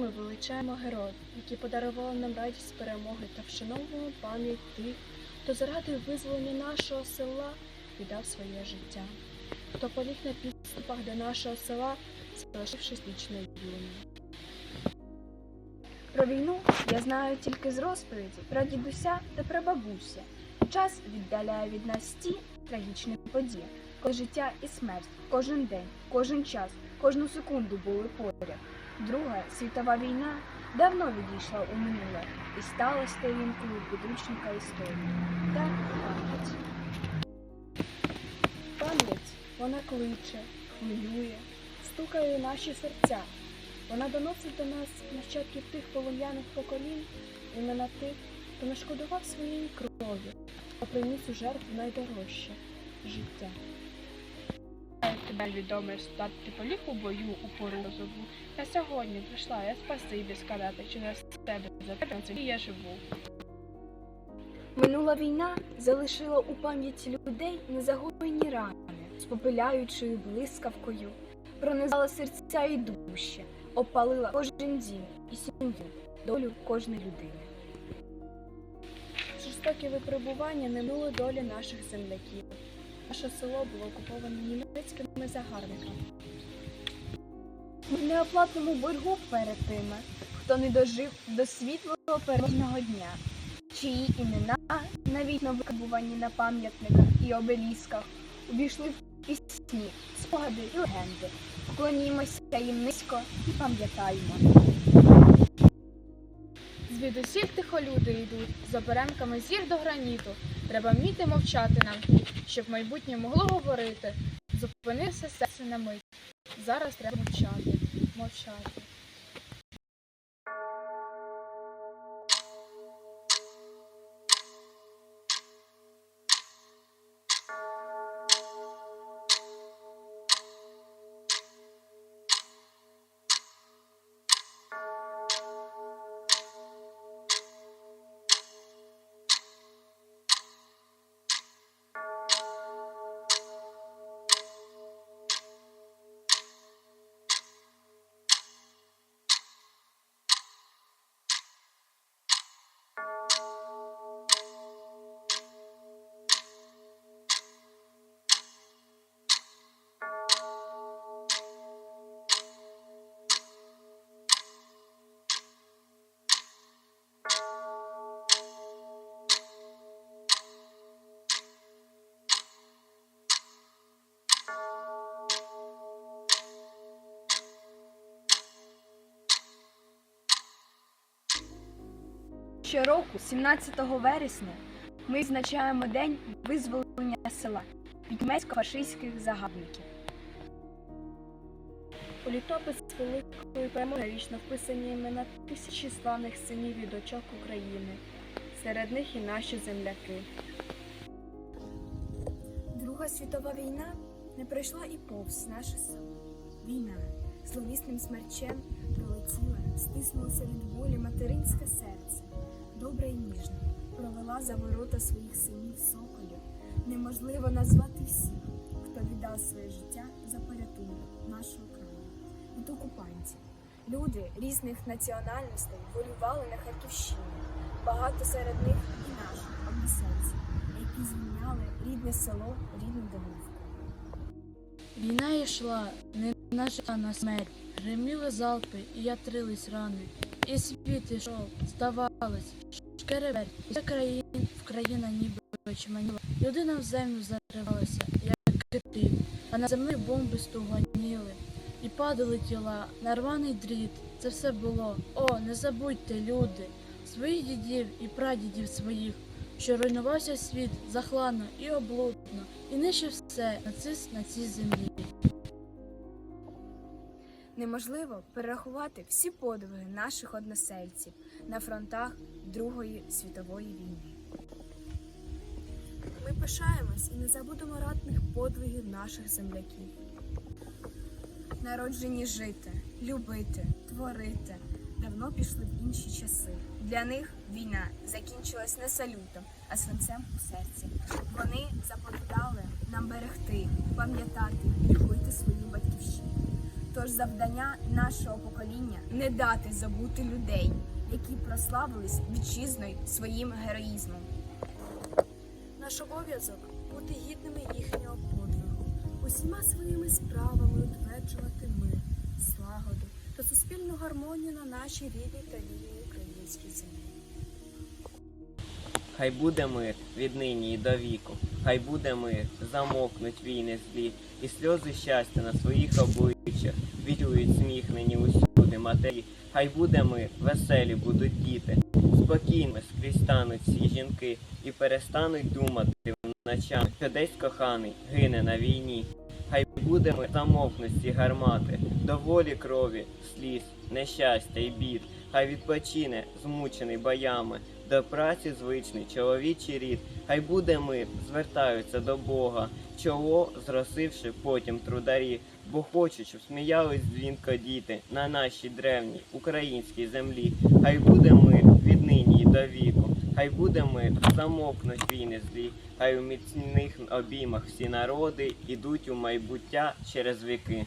Ми вилучаємо героїв, які подарували нам радість перемоги та вшановуємо пам'ять тих, хто заради визволення нашого села віддав своє життя, хто поліг на підступах до нашого села, залишившись вічно вільним. Про війну я знаю тільки з розповіді про дідуся та про бабуся. Час віддаляє від нас ті трагічні події, коли життя і смерть кожен день, кожен час, кожну секунду були поряд. Друга світова війна давно відійшла у минуле і стала сторінкою підручника історії та пам'ять. Пам'ять вона кличе, хвилює, стукає у наші серця. Вона доносить до нас нащадків тих полум'яних поколінь, імена тих, хто не шкодував своєї крові, а приніс у жертву найдорожче життя. Тебе відомий стат ти поліг у бою у пору розову. Я сьогодні прийшла, я спасибі сказати, за тебе за тебе на я живу. Минула війна залишила у пам'яті людей незагоєні рани, з попиляючою блискавкою, пронизала серця і душі, опалила кожен дім і сім'ю, долю кожної людини. Жорстокі випробування не минули долі наших земляків. Наше село було окуповане німецькими загарбниками. Ми неоплатному боргу перед тими, хто не дожив до світлого переможного дня, чиї імена навіть на викабувані на пам'ятниках і обелісках увійшли в пісні, спогади і легенди. Вклонімося їм низько і пам'ятаємо. Звідусіль тихо люди йдуть, з оберемками зір до граніту. Треба вміти мовчати нам, щоб майбутнє могло говорити. Зупинився серце на мить. Зараз треба мовчати, мовчати. Щороку, 17 вересня, ми відзначаємо День визволення села від німецько-фашистських загарбників. У літопис великої перемоги вічно вписані імена тисячі славних синів і дочок України. Серед них і наші земляки. Друга світова війна не пройшла і повз наше село. Війна зловісним смерчем пролетіла, стиснула серед волі материнське серце, добре і ніжно провела за ворота своїх синів соколів. Неможливо назвати всіх, хто віддав своє життя за порятунок нашого краю від окупантів. Люди різних національностей воювали на Харківщині. Багато серед них і наші односельці, які звільняли рідне село, рідну домівку. Війна йшла не на життя, а на смерть. Гриміли залпи і ятрились рани. І світ ішов, здавалось, шкереберть. І вся країна, в країна ніби очманіла. Людина в землю заривалася, як кити, а на землі бомби стуганіли. І падали тіла, на рваний дріт. Це все було. О, не забудьте, люди, своїх дідів і прадідів своїх, що руйнувався світ захланно і облудно, і нищив все нацист на цій землі. Неможливо перерахувати всі подвиги наших односельців на фронтах Другої світової війни. Ми пишаємось і не забудемо ратних подвигів наших земляків. Народжені жити, любити, творити давно пішли в інші часи. Для них війна закінчилась не салютом, а свинцем у серці. Вони заповідали нам берегти, пам'ятати і любити свою батьківщину. Тож завдання нашого покоління не дати забути людей, які прославились вітчизною своїм героїзмом. Наш обов'язок бути гідними їхнього подвигу, усіма своїми справами утверджувати мир, слагоду та суспільну гармонію на нашій рідній та вільній українській землі. Хай буде мир віднині і до віку, хай буде мир, замокнуть війни злі, і сльози щастя на своїх обличчях відчують сміхнені усюди матері. Хай буде мир, веселі будуть діти, спокійно скрізь стануть всі жінки і перестануть думати вночами, що десь коханий гине на війні. Хай буде мир, замовкнуть ці гармати, доволі крові, сліз, нещастя і бід. Хай відпочине, змучений боями, до праці звичний чоловічий рід, хай буде мир, звертаються до Бога, чоло зросивши потім трударі, бо хочуть, щоб сміялись дзвінко діти на нашій древній українській землі. Хай буде мир віднині і до віку, хай буде мир, замовкнуть війни злі, хай у міцних обіймах всі народи ідуть у майбуття через віки.